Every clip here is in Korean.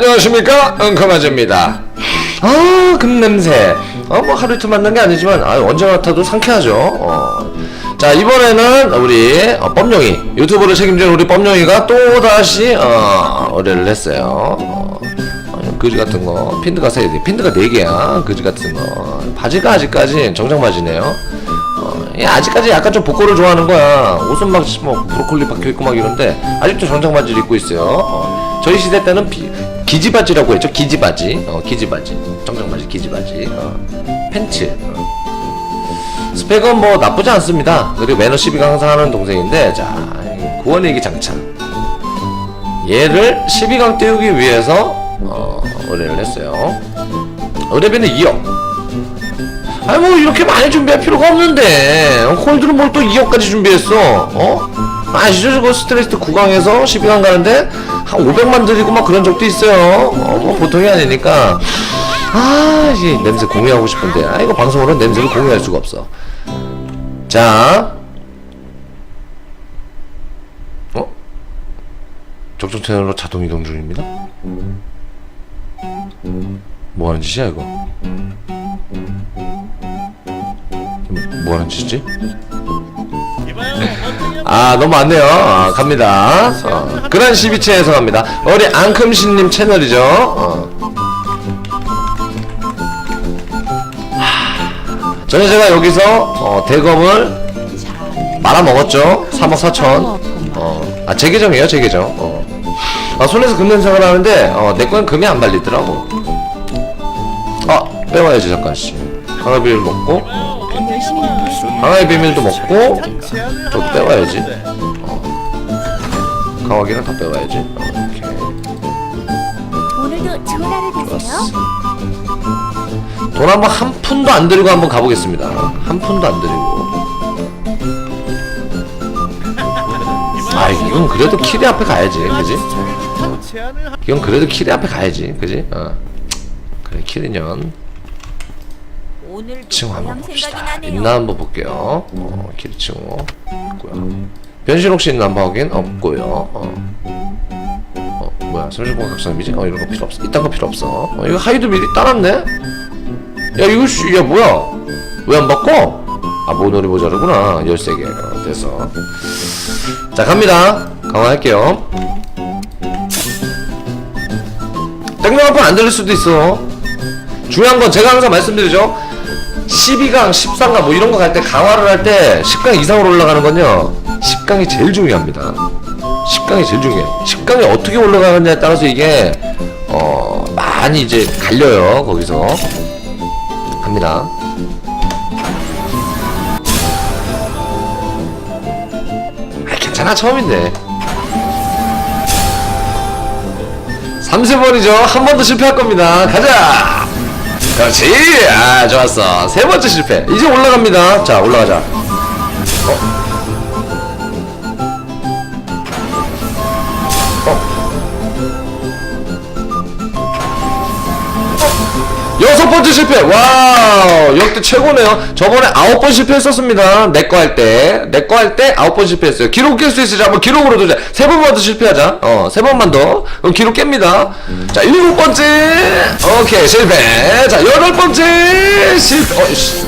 안녕하십니까? 은커마즈입니다. 아 금냄새. 어 뭐 하루 이틀 만난 게 아니지만 아 언제 맡아도 상쾌하죠. 어. 자 이번에는 우리 어, 뻔룡이 유튜브를 책임지는 우리 뻔룡이가 또다시 어, 의뢰를 했어요. 어, 어, 그지 같은 거 핀드가 세개 핀드가 네 개야. 그지 같은 거. 바지가 아직까지 정장 바지네요. 어, 예, 아직까지 약간 좀 복고를 좋아하는 거야. 옷은 막, 뭐, 브로콜리 박혀 있고 막 이런데, 아직도 정장 바지를 입고 있어요. 어, 저희 시대 때는 비, 기지바지라고 했죠. 기지바지. 어, 기지바지. 정장 바지, 기지바지. 어, 팬츠. 어. 스펙은 뭐 나쁘지 않습니다. 그리고 매너 시비가 항상 하는 동생인데, 자, 구원일기 장착. 얘를 12강 띄우기 위해서, 어, 의뢰를 했어요. 의뢰비는 2억. 아니 뭐 이렇게 많이 준비할 필요가 없는데 어, 홀드는 뭘또 2억까지 준비했어 어? 아시죠 저거 스트레이트 9강에서 12강 가는데 한 500만 들이고 막 그런 적도 있어요. 어, 뭐 보통이 아니니까. 아 이 냄새 공유하고 싶은데. 아 이거 방송으로는 냄새를 공유할 수가 없어. 자. 어? 적정 채널로 자동 이동 중입니다. 뭐 하는 짓이야 이거? 뭐 하는 짓이지? 아 너무 많네요. 아, 갑니다. 어, 그란 12채에서 갑니다. 우리 앙큼신님 채널이죠. 어. 하, 전에 제가 여기서 어, 대검을 말아먹었죠. 3억 4천. 어, 아, 제 계정이에요 제 계정. 어. 아, 손에서 금 냄새가 나는데 어, 내 거는 금이 안 발리더라고. 아 빼와야지 잠깐씩 강화비를 먹고 강화의 비밀도 먹고 좀 빼와야지 어. 강화기는 다 빼와야지 어, 오케이 오늘도 좋은 하루 되세요. 좋았어 돈 한번 한 푼도 안 들이고 한번 가보겠습니다 한 푼도 안 들이고 아 이건 그래도 키리 앞에 가야지 그지? 이건 그래도 키리 앞에 가야지 그지? 어. 그래 키리년 층 한번 봅시다. 있나 한번 볼게요. 어, 층 있고요. 변신 혹시 있나 한번 확인? 없고요. 어. 어 뭐야. 설정공 각성이지? 어 이런 거 필요 없어. 이딴 거 필요 없어. 어, 이거 하이드 미리 따랐네? 야 이거 씨, 야 뭐야? 왜 안 바꿔? 아 모노리 모자르구나. 13개 어, 됐어 자 갑니다. 강화할게요. 땡겨 한번 안 들릴 수도 있어. 중요한 건 제가 항상 말씀드리죠 12강, 13강 뭐 이런 거 갈 때 강화를 할 때 10강 이상으로 올라가는 건요. 10강이 제일 중요합니다. 10강이 제일 중요해 10강이 어떻게 올라가느냐에 따라서 이게 어 많이 이제 갈려요 거기서. 갑니다. 아 괜찮아 처음인데. 30번이죠. 한 번 더 실패할 겁니다. 가자 그렇지 아 좋았어. 세 번째 실패. 이제 올라갑니다. 자 올라가자 번째 실패. 와우, 역대 최고네요. 저번에 아홉 번 실패했었습니다. 내 거 할 때, 내 거 할 때 아홉 번 실패했어요. 기록 깰 수 있으지? 한번 기록으로 도자. 세 번만 더 실패하자. 어, 세 번만 더. 그럼 기록 깹니다. 자, 일곱 번째. 오케이, 실패. 자, 여덟 번째 실패. 어, 씨.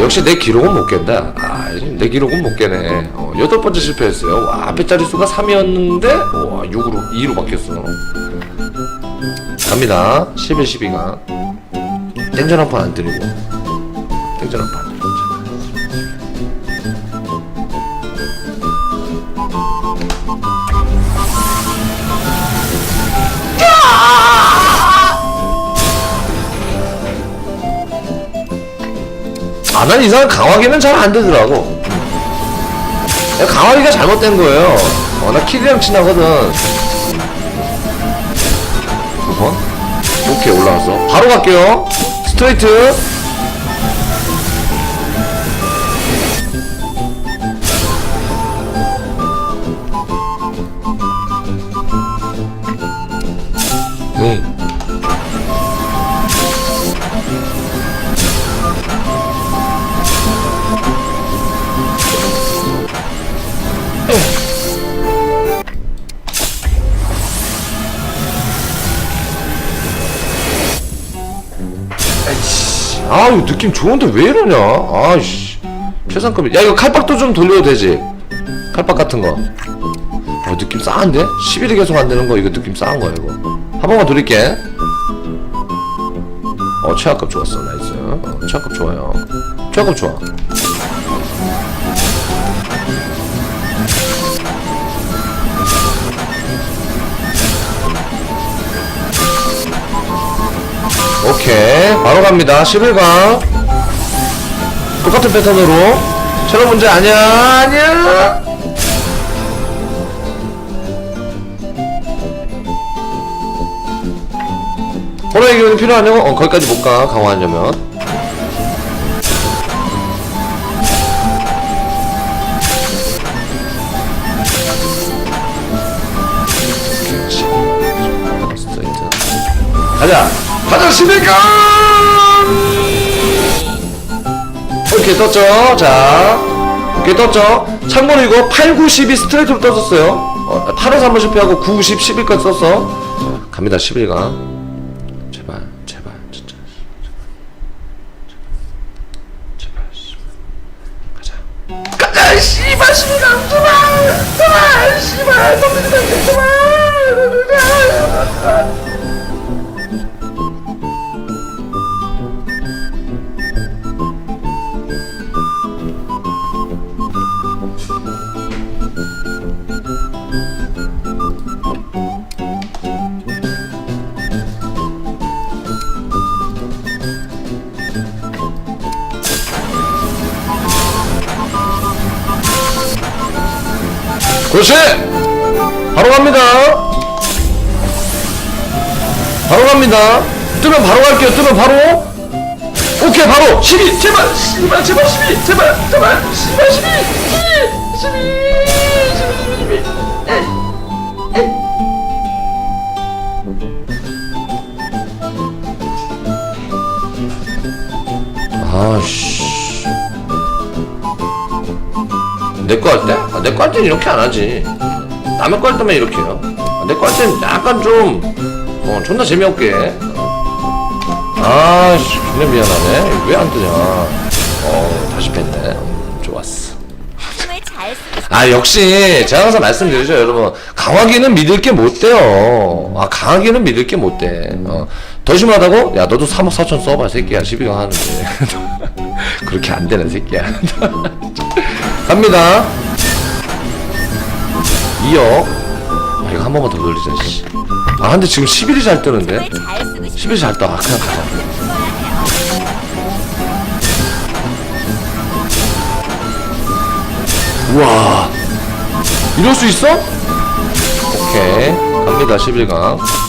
역시 내 기록은 못 깬다. 아, 내 기록은 못 깨네. 어, 여덟 번째 실패했어요. 와, 앞에 자릿수가 3이었는데, 와, 6으로, 2로 바뀌었어. 갑니다. 11, 12가. 땡전 한 판 안 드리고. 땡전 한 판 안 드리고. 아, 난 이상한 강화기는 잘 안 되더라고. 야, 강화기가 잘못된 거예요. 어, 나 키리랑 친하거든. 9번? 오케이, 올라왔어. 바로 갈게요. 스트레이트. 아 이거 느낌 좋은데 왜 이러냐? 아씨. 최상급이. 야 이거 칼박도 좀 돌려도 되지? 칼박 같은 거. 어, 느낌 싸한데? 11이 계속 안 되는 거 이거 느낌 싸한 거야 이거. 한 번만 돌릴게. 어 최하급 좋았어. 나이스. 어, 최하급 좋아요. 최하급 좋아 오케이. 바로 갑니다. 11강 똑같은 패턴으로. 저런 문제 아니야. 아니야. 호러의 기운이 필요하냐고? 어 거기까지 못 가. 강화하려면. 가자 11강 이렇게 떴죠? 자 이렇게 떴죠? 참고로 이거 8, 9, 10이 스트레이트로 떠졌어요. 어, 8에서 한번 실패하고 9, 10, 11까지 썼어. 자, 갑니다 11강 제발 제발 진짜. 제발 제발. 가자. 가자 씨발 11강 제발 제발 씨발 덤비지 제발 그렇지! 바로 갑니다. 바로 갑니다. 뜨면 바로 갈게요. 뜨면 바로. 오케이, 바로. 12! 제발! 제발, 제발, 12! 제발! 제발! 제발, 12! 12! 12! 12! 12! 12! 아씨. 내 거 할 때? 아, 내 거할 때는 이렇게 안 하지. 남의 거 할 때만 이렇게 해요. 아, 내거할 때는 약간 좀, 어, 존나 재미없게. 아씨, 존나 미안하네. 왜 안 뜨냐. 어, 다시 뺐네. 음, 좋았어. 아, 역시, 제가 항상 말씀드리죠, 여러분. 강하기는 믿을 게 못 돼요. 아, 강하기는 믿을 게 못 돼. 어, 더 심하다고? 야, 너도 3억 4천 써봐, 새끼야. 12강 하는데. 그렇게 안 되는 새끼야. 갑니다. 2억. 아, 이거 한 번만 더 돌리자, 씨. 아, 근데 지금 11이 잘 뜨는데? 힘을 잘 쓰고 11이 잘 떠. 아, 그냥 가자. 우와. 이럴 수 있어? 오케이. 갑니다, 11강.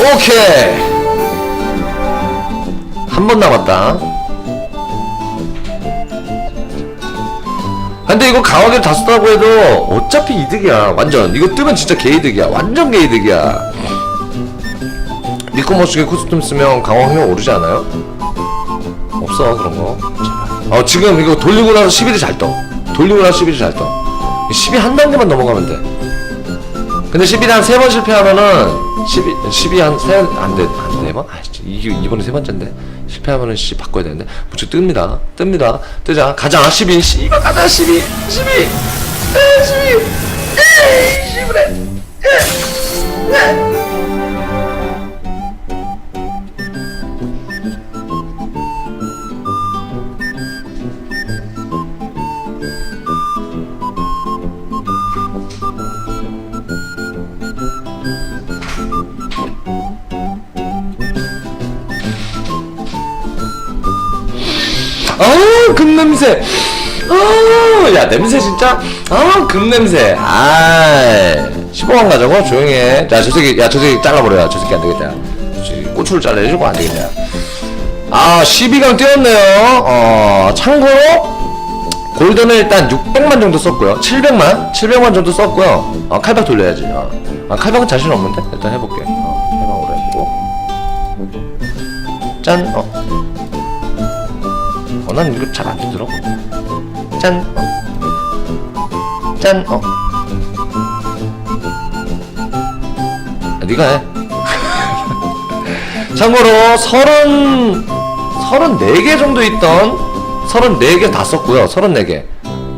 오케이. 한 번 남았다. 근데 이거 강하게 다 썼다고 해도 어차피 이득이야. 완전. 이거 뜨면 진짜 개이득이야. 완전 개이득이야. 니코머스게 코스튬 쓰면 강화 확률 오르지 않아요? 없어 그런 거. 제발. 어 지금 이거 돌리고 나서 11이 잘 떠. 돌리고 나서 11이 잘 떠. 12 한 단계만 넘어가면 돼. 근데 11이 한세번 실패하면은 12 12 한 세 안 돼 안 되면 아 이게 이번에 세 번째인데? 실패하면은 씨 바꿔야 되는데? 무척 뜹니다. 뜹니다. 뜨자. 가자. 12 씨발 가자. 12 12 에이. 12 아우 금 냄새. 아야 냄새 진짜? 아금 냄새. 아 15만 가자고 조용히 해자 저 새끼 야저 새끼 잘라버려. 저 새끼 안 되겠다. 저 새끼 고추를 잘라주고 안 되겠다 아 12강 뛰었네요. 어 참고로 골든을 일단 600만 정도 썼고요. 700만? 700만 정도 썼고요. 어 칼박 돌려야지. 어. 아 칼박은 자신 없는데? 일단 해볼게. 어 짠어 어, 난 이거 잘안 뜨더라고. 짠. 짠 어. 아, 네가 해. 참고로 서른 서른 네 개 정도 있던 서른 네 개 다 썼고요. 서른 네 개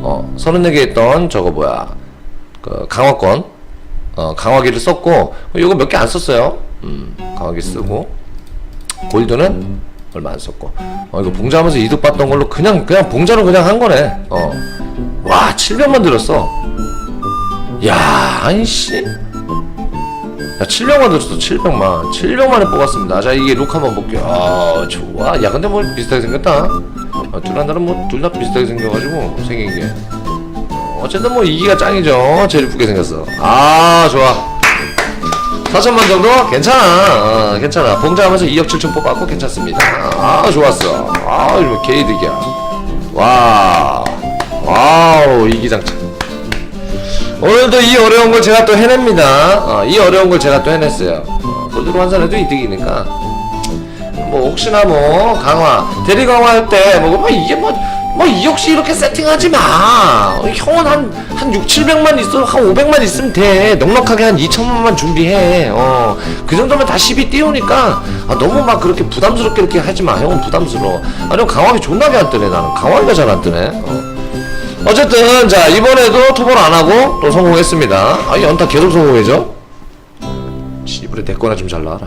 어 서른 네 개 있던 저거 뭐야. 그 강화권. 어 강화기를 썼고 이거 몇 개 안 썼어요. 음 강화기 쓰고. 골드는 얼마 안 썼고. 어 이거 봉자하면서 이득 봤던 걸로 그냥 그냥 봉자로 그냥 한 거네. 어와 700만 들었어. 야 아이씨. 야 700만 들었어 700만. 700만에 뽑았습니다. 자 이게 룩 한번 볼게요. 아 좋아. 야 근데 뭐 비슷하게 생겼다. 어, 둘 하나는 뭐 둘 다 비슷하게 생겨가지고 생긴 게. 어, 어쨌든 뭐 이기가 짱이죠. 제일 이쁘게 생겼어. 아 좋아 4천만 정도? 괜찮아. 어, 괜찮아. 봉자하면서 2억 7천 뽑았고 괜찮습니다. 아 좋았어. 아 이거 개이득이야. 와. 와우 이기장창 오늘도 이 어려운 걸 제가 또 해냅니다. 어, 이 어려운 걸 제가 또 해냈어요. 어, 골드로 환산해도 이득이니까. 뭐 혹시나 뭐 강화. 대리 강화할 때뭐 뭐 이게 뭐 뭐이 역시 이렇게 세팅하지 마. 어, 형은 한, 한 6, 700만 있어. 한 500만 있으면 돼. 넉넉하게 한 2천만만 준비해. 어. 그 정도면 다 10이 띄우니까, 아, 너무 막 그렇게 부담스럽게 이렇게 하지 마. 형은 부담스러워. 아니, 형 강화기 존나게 안 뜨네, 나는. 강화기가 잘 안 뜨네. 어. 어쨌든, 자, 이번에도 토벌 안 하고 또 성공했습니다. 아, 연타 계속 성공해죠? 씨부레 내 거나 좀 잘 나와라.